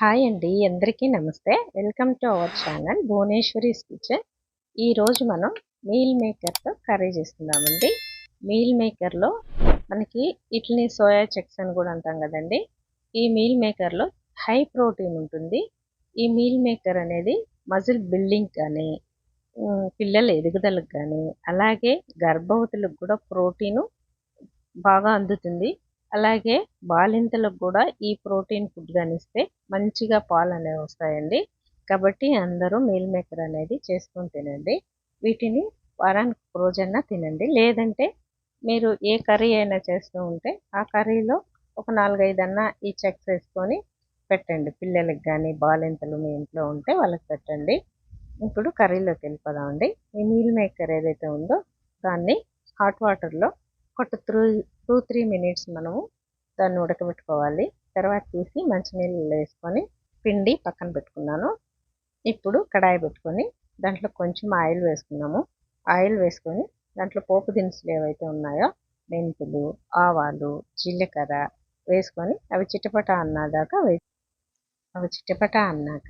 Hi అండి అందరికీ నమస్తే. Welcome to our channel Bhuvaneswari's kitchen. ఈరోజు మనం మీల్ మేకర్తో కర్రీ చేస్తున్నామండి. మీల్ మేకర్లో మనకి ఇట్లని సోయా చెక్స్ అని కూడా అంటాం కదండి. ఈ మీల్ మేకర్లో హై ప్రోటీన్ ఉంటుంది. ఈ మీల్ మేకర్ అనేది మజిల్ బిల్డింగ్ కానీ పిల్లల ఎదుగుదలకు కానీ అలాగే గర్భవతులకు కూడా ప్రోటీను బాగా అందుతుంది. అలాగే బాలింతలకు కూడా ఈ ప్రోటీన్ ఫుడ్ కానిస్తే మంచిగా పాలు అనేవి వస్తాయండి. కాబట్టి అందరూ మీల్ మేకర్ అనేది చేసుకొని తినండి. వీటిని వారానికి రోజన్నా తినండి. లేదంటే మీరు ఏ కర్రీ అయినా చేస్తూ ఉంటే ఆ కర్రీలో ఒక నాలుగైదన్నా ఈ చెక్స్ వేసుకొని పెట్టండి. పిల్లలకి కానీ బాలింతలు మీ ఇంట్లో ఉంటే వాళ్ళకి పెట్టండి. ఇప్పుడు కర్రీలోకి వెళ్ళిపోదామండి. ఈ మీల్ మేకర్ ఏదైతే ఉందో దాన్ని హాట్ వాటర్లో ఒక త్రూ టూ త్రీ మినిట్స్ మనము దాన్ని ఉడకబెట్టుకోవాలి. తర్వాత తీసి మంచినీళ్ళు వేసుకొని పిండి పక్కన పెట్టుకున్నాను. ఇప్పుడు కడాయి పెట్టుకొని దాంట్లో కొంచెం ఆయిల్ వేసుకున్నాము. ఆయిల్ వేసుకొని దాంట్లో పోపు దినుసులు ఏవైతే ఉన్నాయో మెంతులు ఆవాలు జీలకర్ర వేసుకొని అవి చిటపట అన్నదాకా వే అవి చిటపట అన్నాక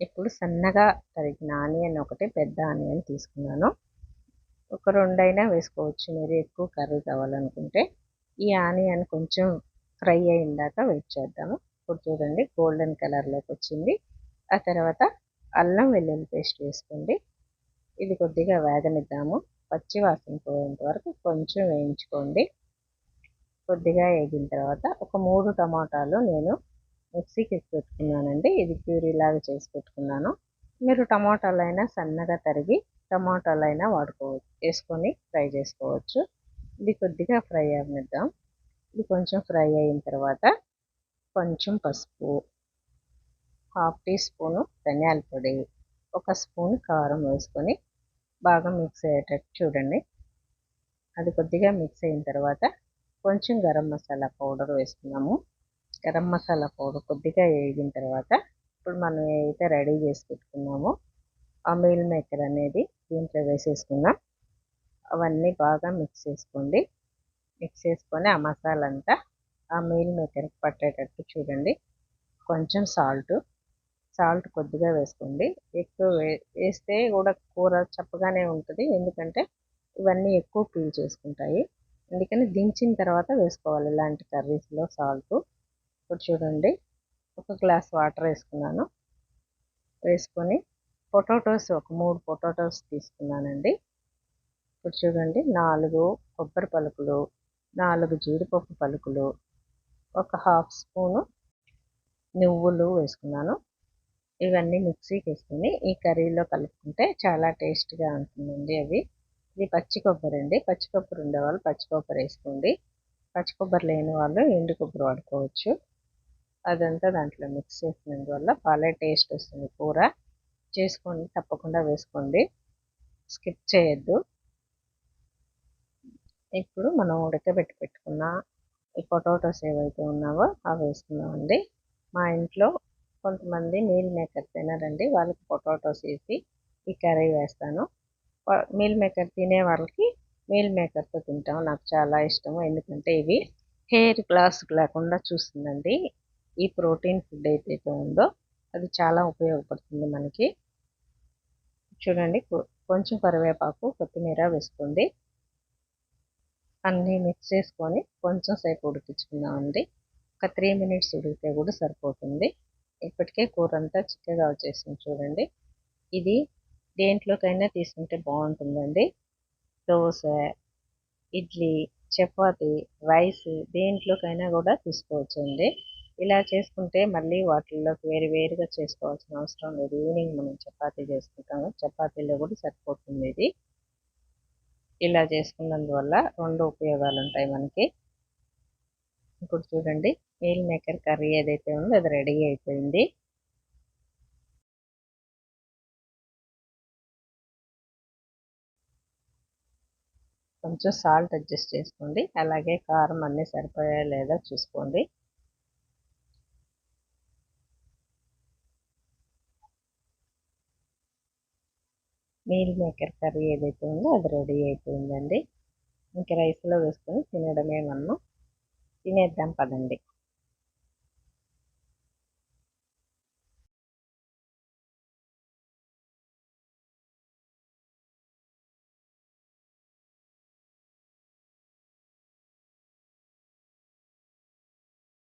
ఇప్పుడు సన్నగా తరిగిన ఆనియన్ ఒకటి పెద్ద ఆనియన్ తీసుకున్నాను. ఒక రెండైనా వేసుకోవచ్చు. మీరు ఎక్కువ కర్రీ కావాలనుకుంటే ఈ ఆనియన్ కొంచెం ఫ్రై అయిందాక వెయిట్ చేద్దాము. ఇప్పుడు చూడండి గోల్డెన్ కలర్లోకి వచ్చింది. ఆ తర్వాత అల్లం వెల్లుల్లి పేస్ట్ వేసుకోండి. ఇది కొద్దిగా వేగనిద్దాము. పచ్చి వాసన పోయేంత వరకు కొంచెం వేయించుకోండి. కొద్దిగా వేగిన తర్వాత ఒక మూడు టమాటాలు నేను మిక్సీకి పెట్టుకున్నానండి. ఇది ప్యూరీ లాగా చేసి పెట్టుకున్నాను. మీరు టమాటాలు అయినా సన్నగా తరిగి టమాటాలు అయినా వాడుకోవచ్చు వేసుకొని ఫ్రై చేసుకోవచ్చు. ఇది కొద్దిగా ఫ్రై అవనిద్దాం ఇది కొంచెం ఫ్రై అయిన తర్వాత కొంచెం పసుపు హాఫ్ టీ స్పూను ధనియాల పొడి ఒక స్పూన్ కారం వేసుకొని బాగా మిక్స్ అయ్యేటట్టు చూడండి. అది కొద్దిగా మిక్స్ అయిన తర్వాత కొంచెం గరం మసాలా పౌడర్ వేసుకున్నాము. గరం మసాలా పౌడర్ కొద్దిగా వేగిన తర్వాత ఇప్పుడు మనం ఏదైతే రెడీ చేసి పెట్టుకున్నామో ఆ మీల్ మేకర్ అనేది దీంట్లో వేసేసుకుందాం అవన్నీ బాగా మిక్స్ చేసుకోండి. మిక్స్ చేసుకొని ఆ మసాలా అంతా ఆ మీల్ మేకర్కి పట్టేటట్టు చూడండి. కొంచెం సాల్ట్ సాల్ట్ కొద్దిగా వేసుకోండి. ఎక్కువ వేస్తే కూడా కూర చప్పగానే ఉంటుంది. ఎందుకంటే ఇవన్నీ ఎక్కువ పీల్ చేసుకుంటాయి. అందుకని దించిన తర్వాత వేసుకోవాలి ఇలాంటి కర్రీస్లో సాల్ట్ ఇప్పుడు చూడండి. ఒక గ్లాస్ వాటర్ వేసుకున్నాను. వేసుకొని పొటాటోస్ ఒక మూడు పొటాటోస్ తీసుకున్నానండి. ఇప్పుడు చూడండి నాలుగు కొబ్బరి పలుకులు నాలుగు జీడిపప్పు పలుకులు ఒక హాఫ్ స్పూను నువ్వులు వేసుకున్నాను. ఇవన్నీ మిక్సీకి వేసుకొని ఈ కర్రీలో కలుపుకుంటే చాలా టేస్ట్గా ఉంటుందండి అవి. ఇది పచ్చి కొబ్బరి అండి. పచ్చి కొబ్బరి ఉండేవాళ్ళు పచ్చి కొబ్బరి వేసుకోండి. పచ్చి కొబ్బరి లేని వాళ్ళు ఎండు కొబ్బరి వాడుకోవచ్చు. అదంతా దాంట్లో మిక్స్ చేసినందువల్ల బాగా టేస్ట్ వస్తుంది కూర. చేసుకోండి తప్పకుండా వేసుకోండి. స్కిప్ చేయొద్దు. ఇప్పుడు మనం ఉడకబెట్టి పెట్టుకున్న ఈ పొటాటోస్ ఏవైతే ఉన్నావో అవి వేసుకున్నామండి మా ఇంట్లో కొంతమంది మీల్ మేకర్ తినరండి. వాళ్ళకి పొటాటోస్ వేసి ఈ కర్రీ వేస్తాను. మీల్ మేకర్ తినే వాళ్ళకి మీల్ మేకర్తో తింటాం. నాకు చాలా ఇష్టము. ఎందుకంటే ఇవి హెయిర్ గ్లాస్ లేకుండా చూస్తుందండి. ఈ ప్రోటీన్ ఫుడ్ ఏదైతే ఉందో అది చాలా ఉపయోగపడుతుంది మనకి. చూడండి కొంచెం కరివేపాకు కొత్తిమీర వేసుకోండి. అన్నీ మిక్స్ చేసుకొని కొంచెం సేపు ఉడికించుకుందామండి. ఒక త్రీ మినిట్స్ ఉడికితే కూడా సరిపోతుంది. ఇప్పటికే కూర అంతా చిక్కగా వచ్చేసింది చూడండి. ఇది దేంట్లోకైనా తీసుకుంటే బాగుంటుందండి. దోశ ఇడ్లీ చపాతి రైస్ దేంట్లోకైనా కూడా తీసుకోవచ్చండి. ఇలా చేసుకుంటే మళ్ళీ వాటిల్లోకి వేరు వేరుగా చేసుకోవాల్సిన అవసరం లేదు. ఈవినింగ్ మనం చపాతీ చేసుకుంటాము. చపాతీలో కూడా సరిపోతుంది ఇది. ఇలా చేసుకున్నందువల్ల రెండు ఉపయోగాలు ఉంటాయి మనకి. ఇప్పుడు చూడండి మీల్ మేకర్ కర్రీ ఏదైతే ఉందో అది రెడీ అయిపోయింది. కొంచెం సాల్ట్ అడ్జస్ట్ చేసుకోండి. అలాగే కారం అన్నీ సరిపోయా లేదా చూసుకోండి. మీల్ మేకర్ కర్రీ ఏదైతే ఉందో అది రెడీ అయిపోయిందండి. ఇంకా రైస్లో వేసుకొని తినడమే మనం. తినేద్దాం పదండి.